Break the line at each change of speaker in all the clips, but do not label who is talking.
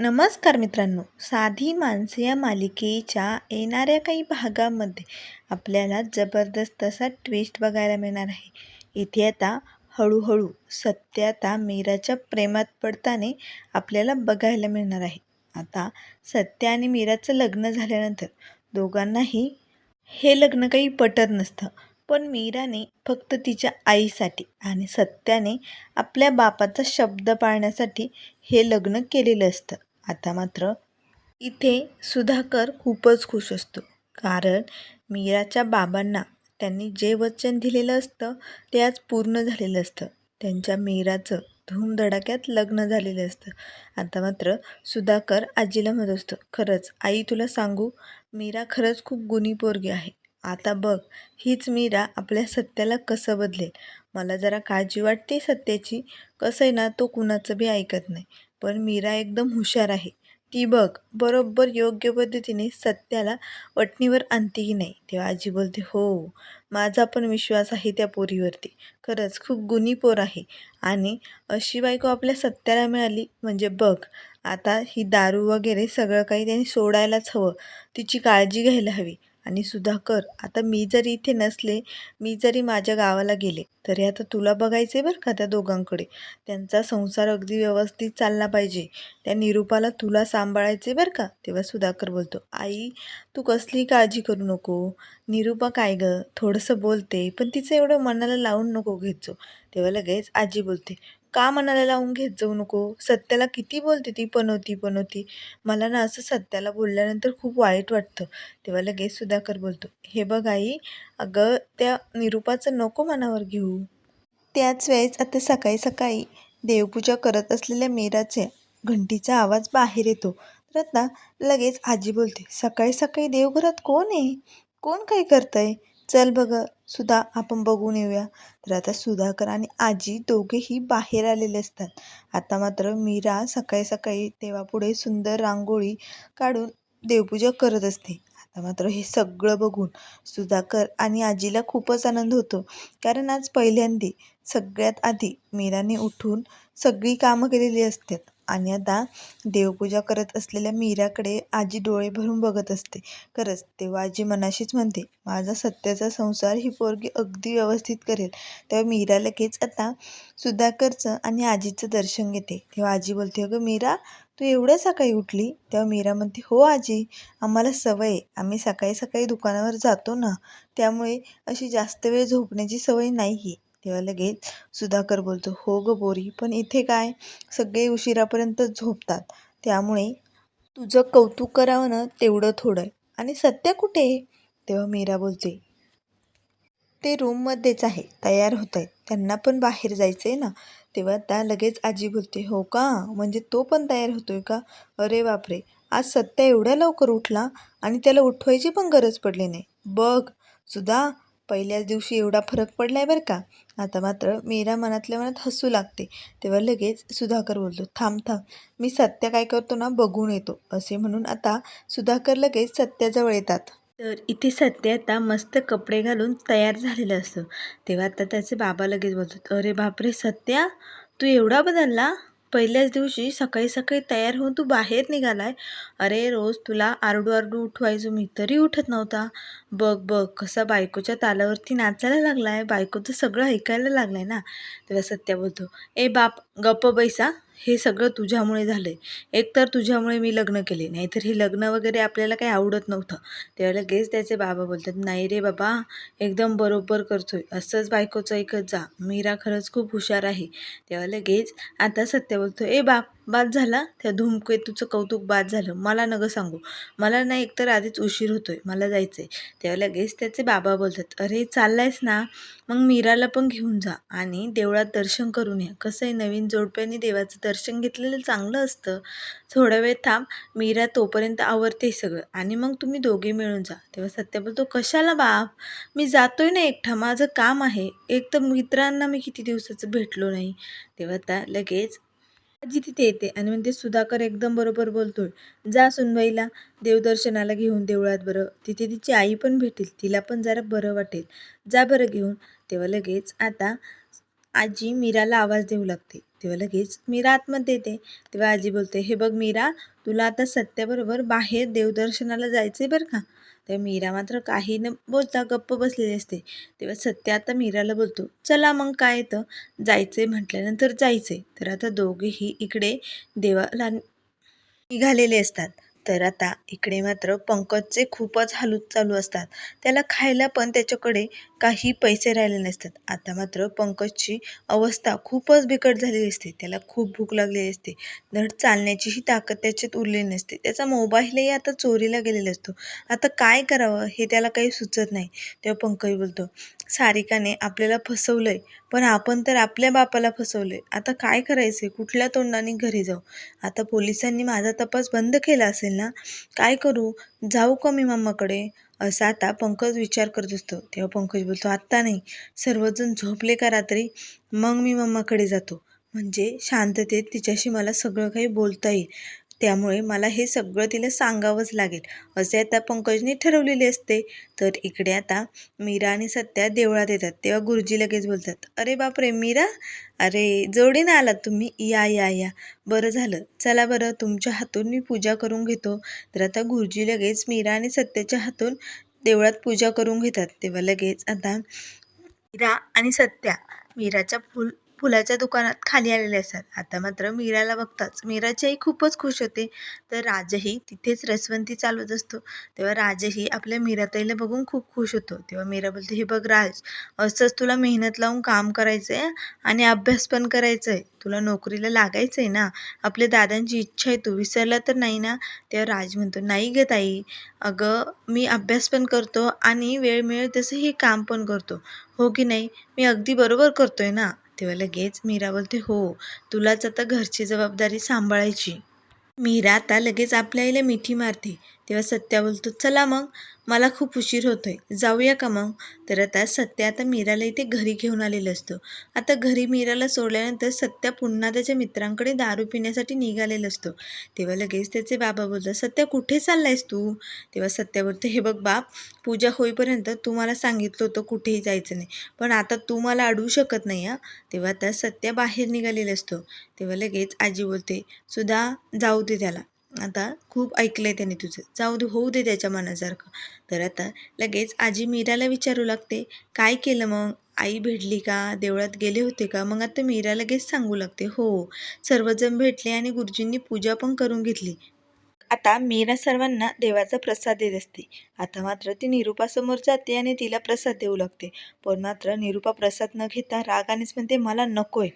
नमस्कार मित्रांनो. साधी माणसे या मालिकेच्या येणाऱ्या काही भागामध्ये आपल्याला जबरदस्त असा ट्विस्ट बघायला मिळणार आहे. इथे आता हळूहळू सत्य आता मीराच्या प्रेमात पडताने आपल्याला बघायला मिळणार आहे. आता सत्य आणि मीराचं लग्न झाल्यानंतर दोघांनाही हे लग्न काही पटत नसतं. पण मीराने फक्त तिच्या आईसाठी आणि सत्याने आपल्या बापाचा शब्द पाळण्यासाठी हे लग्न केलेलं असतं. आता मात्र इथे सुधाकर खूपच खुश असतो. कारण मीराच्या बाबांना त्यांनी जे वचन दिलेलं असतं ते आज पूर्ण झालेलं असतं. त्यांच्या मीराचं धूमधडाक्यात लग्न झालेलं असतं. आता मात्र सुधाकर आजीला म्हणत असतो खरंच आई तुला सांगू मीरा खरंच खूप गुणी पोरगी आहे. आता बघ हीच मीरा आपल्या सत्याला कसं बदलेल? मला जरा काळजी वाटते सत्याची. कसं आहे ना तो कुणाचं बी ऐकत नाही. पण मीरा एकदम हुशार आहे. ती बघ बरोबर योग्य पद्धतीने सत्याला वटणीवर आणते की नाही. तेव्हा आजी बोलते हो माझा पण विश्वास आहे त्या पोरीवरती. खरंच खूप गुणी पोर आहे. आणि अशी बायको आपल्या सत्याला मिळाली म्हणजे बघ आता ही दारू वगैरे सगळं काही त्याने सोडायलाच हवं. तिची काळजी घ्यायला हवी. आणि सुधाकर आता मी जरी इथे नसले मी जरी माझ्या गावाला गेले तरी आता तुला बघायचं आहे बरं का त्या दोघांकडे. त्यांचा संसार अगदी व्यवस्थित चालला पाहिजे. त्या निरूपाला तुला सांभाळायचे बरं का? तेव्हा सुधाकर बोलतो आई तू कसली काळजी करू नको. निरूपा काय गं? थोडंसं बोलते पण तिचं एवढं मनाला लावून नको घेत तेव्हा लगेच आजी बोलते का मनाला लावून घेत जाऊ नको? सत्याला किती बोलते ती? पनवती पनवती. मला ना असं सत्याला बोलल्यानंतर खूप वाईट वाटतं. तेव्हा लगेच सुधाकर बोलतो हे बघ आई अगं त्या निरूपाचं नको मनावर घेऊ. त्याच वेळेस आता सकाळी सकाळी देवपूजा करत असलेल्या मेराचे घंटीचा आवाज बाहेर येतो. तर आता लगेच आजी बोलते सकाळी सकाळी देवघरात कोण आहे? कोण काय करतंय? चल बघ सुद्धा आपण बघून येऊया. तर आता सुधाकर आणि आजी दोघेही बाहेर आलेले असतात. आता मात्र मीरा सकाळी सकाळी देवापुढे सुंदर रांगोळी काढून देवपूजा करत असते. आता मात्र हे सगळं बघून सुधाकर आणि आजीला खूपच आनंद होतो. कारण आज पहिल्यांदी सगळ्यात आधी मीराने उठून सगळी कामं केलेली असतात. आणि आता देवपूजा करत असलेल्या मीराकडे आजी डोळे भरून बघत असते. खरंच तेव्हा आजी मनाशीच म्हणते माझा सत्याचा संसार ही पोरगी अगदी व्यवस्थित करेल. तेव्हा मीरा लगेच आता सुधाकरचं आणि आजीचं दर्शन घेते. तेव्हा आजी बोलते अगं मीरा तू एवढ्या सकाळी उठली? तेव्हा मीरा म्हणते हो आजी आम्हाला सवय आहे. आम्ही सकाळी सकाळी दुकानावर जातो ना त्यामुळे अशी जास्त वेळ झोपण्याची सवय नाही आहे तेव्हा लगेच सुधाकर बोलतो हो गं बोरी पण इथे काय? सगळे उशिरापर्यंत झोपतात. त्यामुळे तुझं कौतुक करावं ना तेवढं थोडं आहे. आणि सत्य कुठे तेव्हा मीरा बोलते ते रूममध्येच आहे तयार होत आहेत. त्यांना पण बाहेर जायचं आहे ना. तेव्हा त्या लगेच आजी बोलते हो का? म्हणजे तो पण तयार होतोय का? अरे बापरे! आज सत्या एवढ्या लवकर उठला आणि त्याला उठवायची पण गरज पडली नाही. बघ सुद्धा पहिल्याच दिवशी एवढा फरक पडला आहे बरं का? आता मात्र मीरा मनातल्या मनात हसू लागते. तेव्हा लगेच सुधाकर बोलतो थांब थांब. मी सत्य काय करतो ना बघून येतो. असे म्हणून आता सुधाकर लगेच सत्याजवळ येतात. तर इथे सत्य आता मस्त कपडे घालून तयार झालेलं असतं. तेव्हा आता त्याचे बाबा लगेच बोलतात अरे बापरे सत्या? तू एवढा बदलला? पहिल्याच दिवशी सकाळी सकाळी तयार होऊन तू बाहेर निघालाय. अरे रोज तुला आरडू आरडू उठवायचो. मी तरी उठत नव्हता. बघ बघ कसा बायकोच्या तालावरती नाचायला लागलाय. बायकोचं सगळं ऐकायला लागलाय ना. तेव्हा सत्या बोलतो. ए बाप गप्प बैसा. हे सगळं तुझ्यामुळे झालं आहे एकतर तुझ्यामुळे मी लग्न केले नाहीतर हे लग्न वगैरे आपल्याला काही आवडत नव्हतं. तेव्हा लगेच त्याचे बाबा बोलतात नाही रे बाबा एकदम बरोबर करतोय. असंच बायकोचं ऐकत जा. मीरा खरंच खूप हुशार आहे. तेव्हा लगेच आता सत्य बोलतो ए बाप बाद झाला त्या धूमकेतूचं कौतुक बाद झालं. मला नगं सांगू. मला नाही एकतर आधीच उशीर होतो आहे मला जायचं आहे तेव्हा लगेच त्याचे बाबा बोलतात अरे चाललायस ना? मग मीराला पण घेऊन जा आणि देवळात दर्शन करून या. कसं आहे नवीन जोडप्याने देवाचं दर्शन घेतलेलं चांगलं असतं. थोडा वेळ थांब. मीरा तोपर्यंत आवरते सगळं आणि मग तुम्ही दोघे मिळून जा. तेव्हा सत्य बोलतो कशाला बाप? मी जातोय ना एकटा. माझं काम आहे. एक तर मित्रांना मी किती दिवसाचं भेटलो नाही. तेव्हा त्या लगेच आजी तिथे येते आणि म्हणते सुधाकर एकदम बरोबर बोलतोय. जा सुनबाईला देवदर्शनाला घेऊन देवळात बरं. तिथे तिची आई पण भेटेल तिला पण जरा बरं वाटेल. जा बरं घेऊन. तेव्हा लगेच आता आजी मीराला आवाज देऊ लागते. तेव्हा लगेच मीरा आतमध्ये येते. तेव्हा आजी बोलते हे बघ मीरा तुला आता सत्याबरोबर बाहेर देवदर्शनाला जायचं आहे बरं का? तेव्हा मीरा मात्र काही न बोलता गप्प बसलेली असते. तेव्हा सत्य आता मीराला बोलतो चला मग काय येतं? जायचं आहे म्हटल्यानंतर जायचं आहे तर आता दोघेही इकडे देवाला निघालेले असतात. तर आता इकडे मात्र पंकजचे खूपच हालूत चालू असतात. त्याला खायला पण त्याच्याकडे काही पैसे राहिले नसतात. आता मात्र पंकजची अवस्था खूपच बिकट झालेली असते. त्याला खूप भूक लागलेली असते. धड चालण्याचीही ताकद त्याच्यात उरलेली नसते. त्याचा मोबाईलही आता चोरीला गेलेला असतो. आता काय करावं हे त्याला काही सुचत नाही. तेव्हा पंकज बोलतो सारिकाने आपल्याला फसवलं आहे पण आपण तर आपल्या बापाला फसवलं आहे आता काय करायचं आहे कुठल्या तोंडाने घरी जाऊ? आता पोलिसांनी माझा तपास बंद केला असेल ना? काय करू? जाऊ का मी मामाकडे? असं आता पंकज विचार करत असतो. तेव्हा पंकज बोलतो आत्ता नाही सर्वजण झोपले का रात्री? मग मी मम्माकडे जातो. म्हणजे शांततेत तिच्याशी मला सगळं काही बोलता येईल. त्यामुळे मला हे सगळं तिला सांगावंच लागेल. असे आता पंकजने ठरवलेले असते. तर इकडे आता मीरा आणि सत्या देवळात येतात. तेव्हा गुरुजी लगेच बोलतात अरे बापरे मीरा? अरे जोडीनं आलात तुम्ही? या या या. बरं झालं. चला बरं तुमच्या हातून मी पूजा करून घेतो. तर आता गुरुजी लगेच मीरा आणि सत्याच्या हातून देवळात पूजा करून घेतात. तेव्हा लगेच आता मीरा आणि सत्या मीराच्या फुल फुलाच्या दुकानात खाली आलेले असतात. आता मात्र मीराला बघताच मीराची आई खूपच खुश होते. तर राजही तिथेच रसवंती चालवत असतो. तेव्हा राजही आपल्या मीराताईला बघून खूप खुश होतो. तेव्हा मीरा बोलते हे बघ राज असंच तुला मेहनत लावून काम करायचं आहे आणि अभ्यास पण करायचं आहे तुला नोकरीला लागायचं आहे ना? आपल्या दादांची इच्छा आहे तू विसरला तर नाही ना? तेव्हा राज म्हणतो नाही ग ताई. अगं मी अभ्यास पण करतो आणि वेळ मिळेल तसं हे काम पण करतो. हो की नाही? मी अगदी बरोबर करतोय ना? तेव्हा लगेच मीरा बोलते हो तुलाच आता घरची जबाबदारी सांभाळायची. मीरा आता लगेच आपल्या आईला मिठी मारते. तेव्हा सत्या बोलतो चला मग मला खूप उशीर होतोय जाऊया का मग? तर आता सत्या आता मीराला इथे घरी घेऊन आलेलं असतं. आता घरी मीराला सोडल्यानंतर सत्या पुन्हा त्याच्या मित्रांकडे दारू पिण्यासाठी निघालेलं असतो. तेव्हा लगेच त्याचे बाबा बोलतात सत्या कुठे चाललायस तू? तेव्हा सत्या बोलतो हे बघ बाप पूजा होईपर्यंत तू मला सांगितलं होतं कुठेही जायचं नाही पण आता तू मला अडवू शकत नाही हा. तेव्हा आता सत्या बाहेर निघालेला असतो. तेव्हा लगेच आजी बोलते सुद्धा जाऊ दे त्याला. आता खूप ऐकलंय त्याने तुझं. जाऊ दे होऊ दे त्याच्या मनासारखं. तर आता लगेच आजी मीराला विचारू लागते काय केलं मग? आई भेटली का? देवळात गेले होते का? मग आता मीरा लगेच सांगू लागते हो सर्वजण भेटले आणि गुरुजींनी पूजा पण करून घेतली. आता मीरा सर्वांना देवाचा प्रसाद देत असते. आता मात्र ती निरूपासमोर जाते आणि तिला प्रसाद देऊ लागते. पण मात्र निरूपा प्रसाद न घेता रागानेच म्हणते मला नकोय.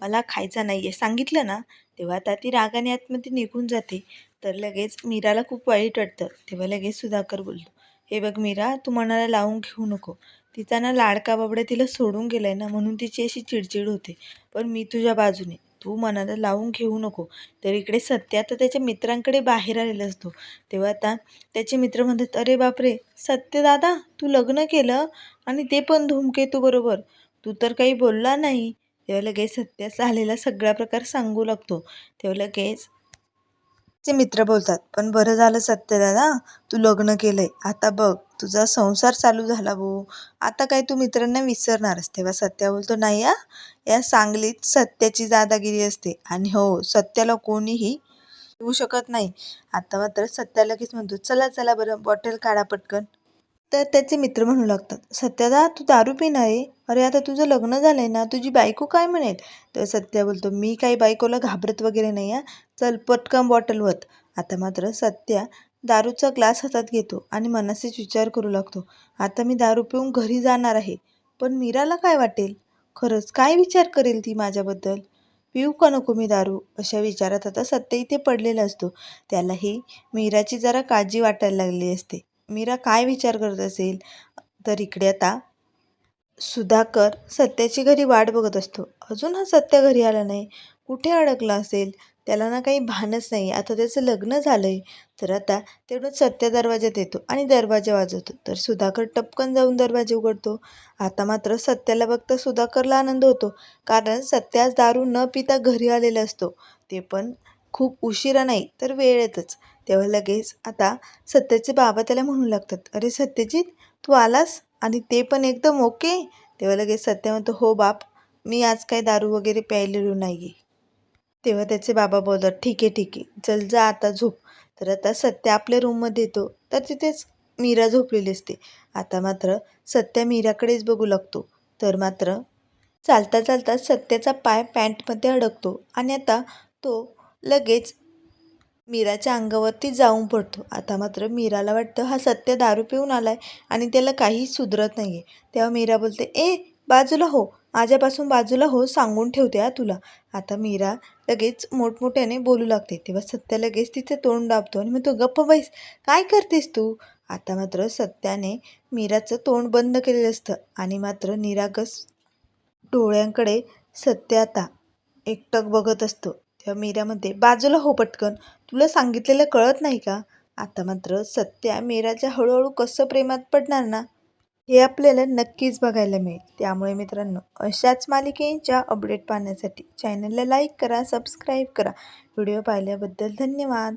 मला खायचा नाही आहे सांगितलं ना? तेव्हा आता ती रागाने आतमध्ये निघून जाते. तर लगेच मीराला खूप वाईट वाटतं. तेव्हा लगेच सुधाकर बोलतो हे बघ मीरा तू मनाला लावून घेऊ नको. तिचा ना लाडका बाबड्या तिला सोडून गेलाय ना म्हणून तिची अशी चिडचिड होते. पण मी तुझ्या बाजूने. तू मनाला लावून घेऊ नको. तर इकडे सत्य आता त्याच्या मित्रांकडे बाहेर आलेला असतो. तेव्हा आता त्याचे मित्र म्हणतात अरे बापरे सत्य दादा तू लग्न केलं आणि ते पण धूमकेतू बरोबर. तू तर काही बोलला नाही. तेव्हा लगेच सत्यास झालेला सगळा प्रकार सांगू लागतो. तेव्हा लगेच चे मित्र बोलतात पण बरं झालं सत्य दादा तू लग्न केलंय. आता बघ तुझा संसार चालू झाला भाऊ आता काय तू मित्रांना विसरणारच तेव्हा सत्या बोलतो नाही या या सांगलीत सत्याची दादागिरी असते. आणि हो सत्याला कोणीही येऊ शकत नाही. आता मात्र सत्या लगेच म्हणतो चला चला बरं बॉटल काढा पटकन. तर त्याचे मित्र म्हणू लागतात सत्यादा तू दारू पिणार आहे अरे आता तुझं लग्न झालं आहे ना तुझी बायको काय म्हणेल? तर सत्या बोलतो मी काही बायकोला घाबरत वगैरे नाही आहे चल पटकन बॉटल वत. आता मात्र सत्या दारूचा ग्लास हातात घेतो आणि मनासेच विचार करू लागतो आता मी दारू पिऊन घरी जाणार आहे पण मीराला काय वाटेल? खरंच काय विचार करेल ती माझ्याबद्दल? पिऊ का नको मी दारू? अशा विचारात आता सत्य इथे पडलेला असतो. त्यालाही मीराची जरा काळजी वाटायला लागली असते. मीरा काय विचार करत असेल? तर इकडे आता सुधाकर सत्याची घरी वाट बघत असतो. अजून हा सत्य घरी आला नाही. कुठे अडकला असेल? त्याला ना काही भानच नाही. आता त्याचं लग्न झालं आहे तर आता तेवढं सत्य दरवाज्यात येतो आणि दरवाजा वाजवतो. तर सुधाकर टपकन जाऊन दरवाजे उघडतो. आता मात्र सत्याला बघता सुधाकरला आनंद होतो. कारण सत्याच दारू न पिता घरी आलेला असतो. ते पण खूप उशिरा नाही तर वेळेतच. तेव्हा लगेच आता सत्याचे बाबा त्याला म्हणू लागतात अरे सत्यजित तू आलास? आणि ते पण एकदम ओके? तेव्हा लगेच सत्य म्हणतो हो बाप मी आज काय दारू वगैरे प्यायलेलो नाही आहे तेव्हा त्याचे बाबा बोलतात ठीक आहे ठीक आहे चल जा आता झोप. तर आता सत्या आपल्या रूममध्ये येतो तर तिथेच मीरा झोपलेली असते. आता मात्र सत्या मीराकडेच बघू लागतो. तर मात्र चालता चालता सत्याचा पाय पॅन्टमध्ये अडकतो आणि आता तो लगेच मीराच्या अंगावरती जाऊन पडतो. आता मात्र मीराला वाटतं हा सत्य दारू पिऊन आला आहे आणि त्याला काही सुधरत नाही आहे तेव्हा मीरा बोलते ए बाजूला हो. माझ्यापासून बाजूला हो सांगून ठेवते हा तुला. आता मीरा लगेच मोठमोठ्याने बोलू लागते. तेव्हा सत्या लगेच तिथे तोंड दाबतो आणि मग तो गप्प बैस. काय करतेस तू? आता मात्र सत्याने मीराचं तोंड बंद केलेलं असतं आणि मात्र निरागस डोळ्यांकडे सत्य आता एकटक बघत असतो. तेव्हा मीरामध्ये बाजूला हो पटकन. तुला सांगितलेलं कळत नाही का? आता मात्र सत्या मीराच्या हळूहळू कसं प्रेमात पडणार ना? हे आपल्याला नक्कीच बघायला मिळेल. त्यामुळे मित्रांनो अशाच मालिकेच्या अपडेट पाहण्यासाठी चॅनलला लाईक करा सबस्क्राईब करा. व्हिडिओ पाहिल्याबद्दल धन्यवाद.